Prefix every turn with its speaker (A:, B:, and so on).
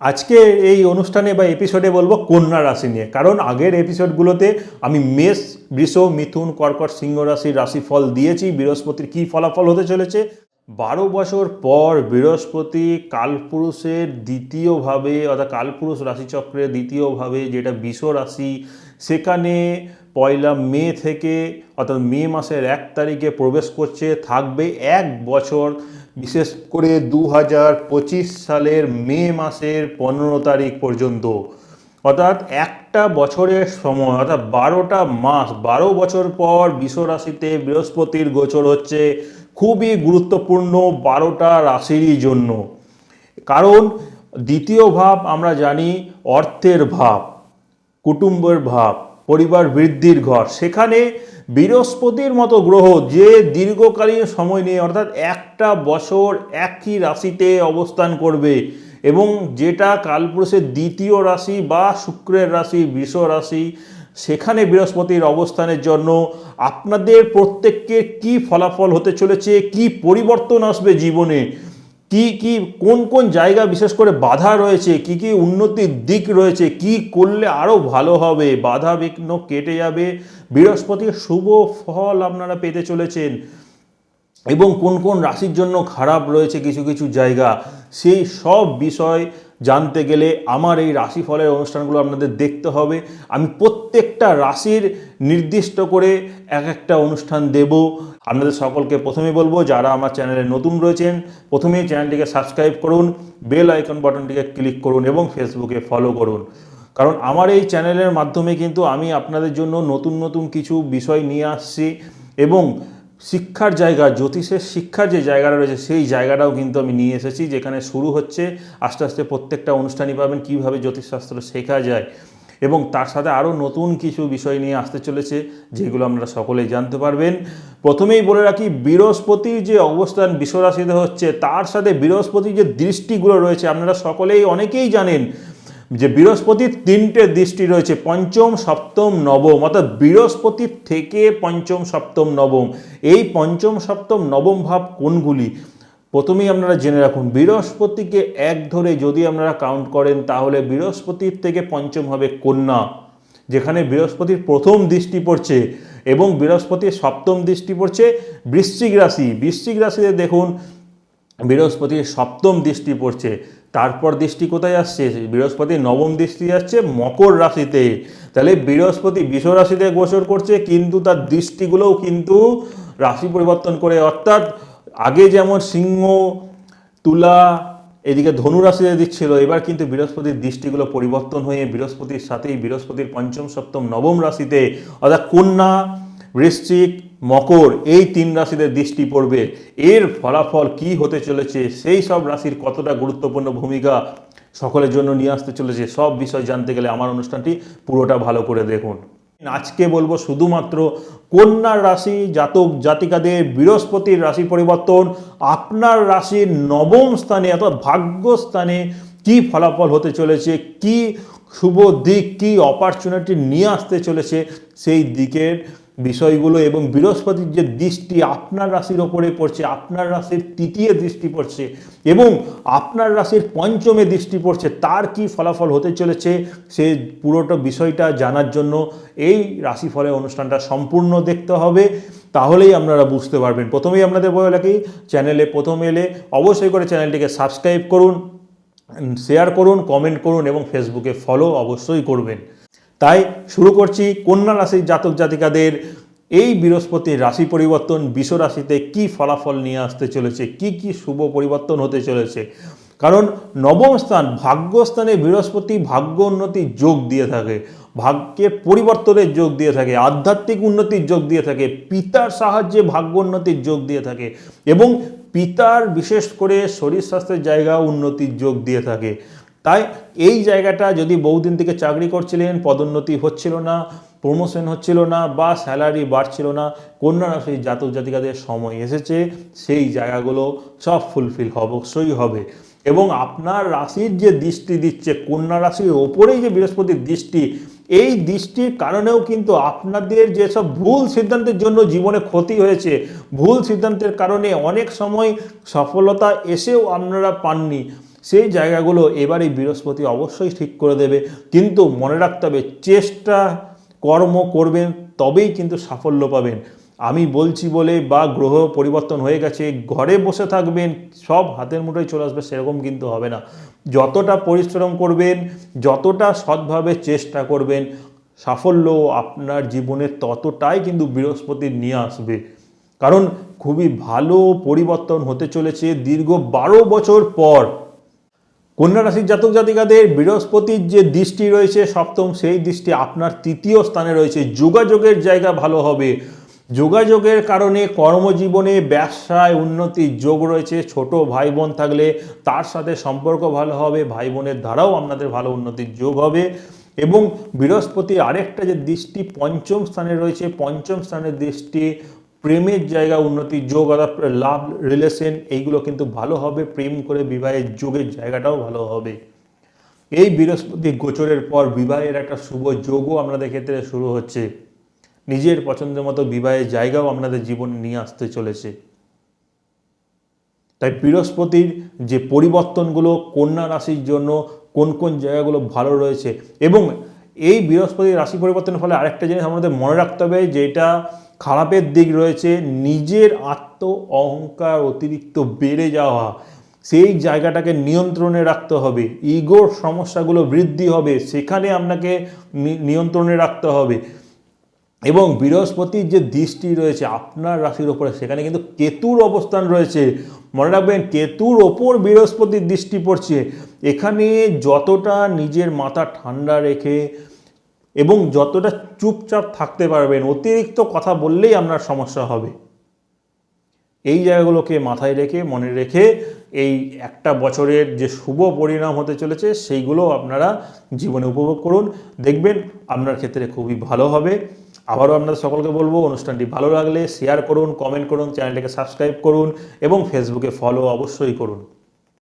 A: আজকে এই অনুষ্ঠানে বা এপিসোডে বলব কন্যা রাশি নিয়ে। কারণ আগের এপিসোডগুলোতে আমি মেষ, বৃষ, মিথুন, কর্কট, সিংহ রাশির রাশিফল দিয়েছি। বৃহস্পতির কী ফলাফল হতে চলেছে? বারো বছর পর বৃহস্পতি কালপুরুষের দ্বিতীয়ভাবে অর্থাৎ কালপুরুষ রাশিচক্রের দ্বিতীয়ভাবে যেটা বিষ রাশি, সেখানে পয়লা মে থেকে অর্থাৎ মে মাসের এক তারিখে প্রবেশ করছে, থাকবে এক বছর। বিশেষ করে দু হাজার পঁচিশ সালের মে মাসের পনেরো তারিখ পর্যন্ত। অর্থাৎ একটা বছরের সময়, অর্থাৎ বারোটা মাস, বারো বছর পর রাশিতে বৃহস্পতির গোচর হচ্ছে খুবই গুরুত্বপূর্ণ বারোটা রাশিরই জন্য। কারণ দ্বিতীয় ভাব আমরা জানি অর্থের ভাব, কুটুম্বের ভাব, পরিবার বৃদ্ধির ঘর। সেখানে বৃহস্পতির মতো গ্রহ যে দীর্ঘকালীন সময় নিয়ে, অর্থাৎ একটা বছর একই রাশিতে অবস্থান করবে এবং যেটা কালপুরুষের দ্বিতীয় রাশি বা শুক্রের রাশি, বৃষ রাশি, সেখানে বৃহস্পতির অবস্থানের জন্য আপনাদের প্রত্যেককে কি ফলাফল হতে চলেছে, কি পরিবর্তন আসবে জীবনে কি কি, কোন কোন জায়গা বিশেষ করে বাধা রয়েছে, কি কি উন্নতির দিক রয়েছে, কি করলে আরও ভালো হবে, বাধা বিঘ্ন কেটে যাবে, বৃহস্পতির শুভ ফল আপনারা পেতে চলেছেন, এবং কোন কোন রাশির জন্য খারাপ রয়েছে কিছু কিছু জায়গা, সেই সব বিষয় জানতে গেলে আমার এই রাশিফলের অনুষ্ঠানগুলো আপনাদের দেখতে হবে। আমি প্রত্যেকটা রাশির নির্দিষ্ট করে এক একটা অনুষ্ঠান দেব। আপনাদের সকলকে প্রথমে বলব, যারা আমার চ্যানেলে নতুন রয়েছেন, প্রথমেই চ্যানেলটিকে সাবস্ক্রাইব করুন, বেল আইকন বাটনটিকে ক্লিক করুন এবং ফেসবুকে ফলো করুন। কারণ আমার এই চ্যানেলের মাধ্যমে কিন্তু আমি আপনাদের জন্য নতুন নতুন কিছু বিষয় নিয়ে আসছি এবং শিক্ষার জায়গা, জ্যোতিষের শিক্ষার যে জায়গাটা রয়েছে, সেই জায়গাটাও কিন্তু আমি নিয়ে এসেছি, যেখানে শুরু হচ্ছে, আস্তে আস্তে প্রত্যেকটা অনুষ্ঠানই পাবেন, কীভাবে জ্যোতিষশাস্ত্র শেখা যায়। এবং তার সাথে আরও নতুন কিছু বিষয় নিয়ে আসতে চলেছে, যেগুলো আপনারা সকলেই জানতে পারবেন। প্রথমেই বলে রাখি, বৃহস্পতির যে অবস্থান, বিশ্বরাশিতে হচ্ছে, তার সাথে বৃহস্পতির যে দৃষ্টিগুলো রয়েছে, আপনারা সকলেই অনেকেই জানেন যে বৃহস্পতির তিনটে দৃষ্টি রয়েছে, পঞ্চম, সপ্তম, নবম। অর্থাৎ বৃহস্পতির থেকে পঞ্চম, সপ্তম, নবম। এই পঞ্চম, সপ্তম, নবম ভাব কোনগুলি? প্রথমেই আপনারা জেনে রাখুন, বৃহস্পতিকে এক ধরে যদি আপনারা কাউন্ট করেন, তাহলে বৃহস্পতির থেকে পঞ্চম হবে কন্যা, যেখানে বৃহস্পতির প্রথম দৃষ্টি পড়ছে এবং বৃহস্পতির সপ্তম দৃষ্টি পড়ছে বৃশ্চিক রাশি। বৃশ্চিক রাশিতে দেখুন বৃহস্পতির সপ্তম দৃষ্টি পড়ছে, তারপর দৃষ্টি কোথায় আসছে? বৃহস্পতির নবম দৃষ্টি আসছে মকর রাশিতে। তাহলে বৃহস্পতি বিষ রাশিতে গোচর করছে, কিন্তু তার দৃষ্টিগুলোও কিন্তু রাশি পরিবর্তন করে। অর্থাৎ আগে যেমন সিংহ, তুলা, এদিকে ধনু রাশিতে দিচ্ছিল, এবার কিন্তু বৃহস্পতির দৃষ্টিগুলো পরিবর্তন হয়ে বৃহস্পতির সাথেই বৃহস্পতির পঞ্চম, সপ্তম, নবম রাশিতে, অর্থাৎ কন্যা, বৃশ্চিক মকর, এই তিন রাশিতে দৃষ্টি পড়বে। এর ফলাফল কি হতে চলেছে? সেই সব রাশির কতটা গুরুত্বপূর্ণ ভূমিকা সকলের জন্য নিয়ে আসতে চলেছে, সব বিষয় জানতে গেলে আমার অনুষ্ঠানটি পুরোটা ভালো করে দেখুন। আজকে বলব শুধুমাত্র কন্যা রাশি, জাতক, জাতিকাদের বৃহস্পতির রাশি পরিবর্তন, আপনার রাশির নবম স্থানে অর্থাৎ ভাগ্যস্থানে কি ফলাফল হতে চলেছে, কি শুভ দিক, কি অপরচুনিটি নিয়ে আসতে চলেছে, সেই দিকের বিষয়গুলো এবং বৃহস্পতির যে দৃষ্টি আপনার রাশির ওপরে পড়ছে, আপনার রাশির তৃতীয় দৃষ্টি পড়ছে এবং আপনার রাশির পঞ্চমে দৃষ্টি পড়ছে, তার কি ফলাফল হতে চলেছে সে পুরোটা বিষয়টা জানার জন্য এই রাশিফলের অনুষ্ঠানটা সম্পূর্ণ দেখতে হবে। তাহলেই আপনারা বুঝতে পারবেন। প্রথমেই আপনাদের বলে রাখি, চ্যানেলে প্রথম এলে অবশ্যই করে চ্যানেলটিকে সাবস্ক্রাইব করুন শেয়ার করুন কমেন্ট করুন এবং ফেসবুকে ফলো অবশ্যই করবেন। তাই শুরু করছি কন্যা রাশির জাতক জাতিকাদের। এই বৃহস্পতির রাশি পরিবর্তন, বিষ রাশিতে কি ফলাফল নিয়ে আসতে চলেছে? কি কি শুভ পরিবর্তন হতে চলেছে? কারণ নবম স্থান ভাগ্যস্থানে বৃহস্পতি ভাগ্য উন্নতির যোগ দিয়ে থাকে। ভাগ্যের পরিবর্তনের যোগ দিয়ে থাকে, আধ্যাত্মিক উন্নতির যোগ দিয়ে থাকে, পিতার সাহায্যে ভাগ্য উন্নতির যোগ দিয়ে থাকে এবং পিতার বিশেষ করে শরীর স্বাস্থ্যের জায়গা উন্নতির যোগ দিয়ে থাকে। তাই এই জায়গাটা যদি বহুদিন থেকে চাকরি করছিলেন, পদোন্নতি হচ্ছিল না প্রমোশন হচ্ছিল না বা স্যালারি বাড়ছিল না কন্যা রাশির জাতক জাতিকাদের সময় এসেছে, সেই জায়গাগুলো সব ফুলফিল অবশ্যই হবে। এবং আপনার রাশির যে দৃষ্টি দিচ্ছে, কন্যা রাশির ওপরেই যে বৃহস্পতির দৃষ্টি, এই দৃষ্টির কারণেও কিন্তু আপনাদের যেসব ভুল সিদ্ধান্তের জন্য জীবনে ক্ষতি হয়েছে, ভুল সিদ্ধান্তের কারণে অনেক সময় সফলতা এসেও আপনারা পাননি সেই জায়গাগুলো এবার বৃহস্পতি অবশ্যই ঠিক করে দেবে। কিন্তু মনে রাখতে হবে, চেষ্টা কর্ম করবেন, তবেই কিন্তু সাফল্য পাবেন। আমি বলছি বলে বা গ্রহ পরিবর্তন হয়ে গেছে, ঘরে বসে থাকবেন, সব হাতের মুঠোয় চলে আসবে, সেরকম কিন্তু হবে না। যতটা পরিশ্রম করবেন, যতটা সৎভাবে চেষ্টা করবেন, সাফল্য আপনার জীবনে ততটাই কিন্তু বৃহস্পতি নিয়ে আসবে। কারণ খুবই ভালো পরিবর্তন হতে চলেছে দীর্ঘ বারো বছর পর। কন্যা রাশির জাতক জাতিকাদের বৃহস্পতির যে দৃষ্টি রয়েছে সপ্তম, সেই দৃষ্টি আপনার তৃতীয় স্থানে রয়েছে। যোগাযোগের জায়গা ভালো হবে। যোগাযোগের কারণে কর্মজীবনে ব্যবসায় উন্নতির যোগ রয়েছে। ছোট ভাই বোন থাকলে তার সাথে সম্পর্ক ভালো হবে। ভাই বোনের দ্বারাও আপনাদের ভালো উন্নতির যোগ হবে। এবং বৃহস্পতি আরেকটা যে দৃষ্টি পঞ্চম স্থানে রয়েছে, পঞ্চম স্থানের দৃষ্টি প্রেমের জায়গা উন্নতির যোগ অর্থাৎ লাভ রিলেশন এইগুলো কিন্তু ভালো হবে। প্রেম করে বিবাহের যোগের জায়গাটাও ভালো হবে। এই বৃহস্পতি গোচরের পর বিবাহের একটা শুভ যোগও আপনাদের ক্ষেত্রে শুরু হচ্ছে। নিজের পছন্দের মতো বিবাহের জায়গাও আপনাদের জীবনে নিয়ে আসতে চলেছে। তাই বৃহস্পতির যে পরিবর্তনগুলো, কন্যা রাশির জন্য কোন কোন জায়গাগুলো ভালো রয়েছে এবং এই বৃহস্পতি রাশি পরিবর্তনের ফলে আরেকটা জিনিস আমাদের মনে রাখতে হবে, যেটা খারাপের দিক রয়েছে, নিজের আত্ম অহংকার অতিরিক্ত বেড়ে যাওয়া, সেই জায়গাটাকে নিয়ন্ত্রণে রাখতে হবে, ইগোর সমস্যাগুলো বৃদ্ধি হবে, সেখানে আপনাকে নিয়ন্ত্রণে রাখতে হবে। এবং বৃহস্পতির যে দৃষ্টি রয়েছে, আপনার রাশির ওপরে, সেখানে কিন্তু কেতুর অবস্থান রয়েছে। মনে রাখবেন, কেতুর ওপর বৃহস্পতির দৃষ্টি পড়ছে। এখানে যতটা নিজের মাথা ঠান্ডা রেখে এবং যতটা চুপচাপ থাকতে পারবেন, অতিরিক্ত কথা বললেই আপনার সমস্যা হবে। এই জায়গাগুলোকে মাথায় রেখে, মনে রেখে এই একটা বছরের যে শুভ পরিণাম হতে চলেছে সেইগুলো আপনারা জীবনে উপভোগ করুন। দেখবেন আপনার ক্ষেত্রে খুবই ভালো হবে। আবারও আপনাদের সকলকে বলব, অনুষ্ঠানটি ভালো লাগলে শেয়ার করুন কমেন্ট করুন চ্যানেলটিকে সাবস্ক্রাইব করুন এবং ফেসবুকে ফলো অবশ্যই করুন।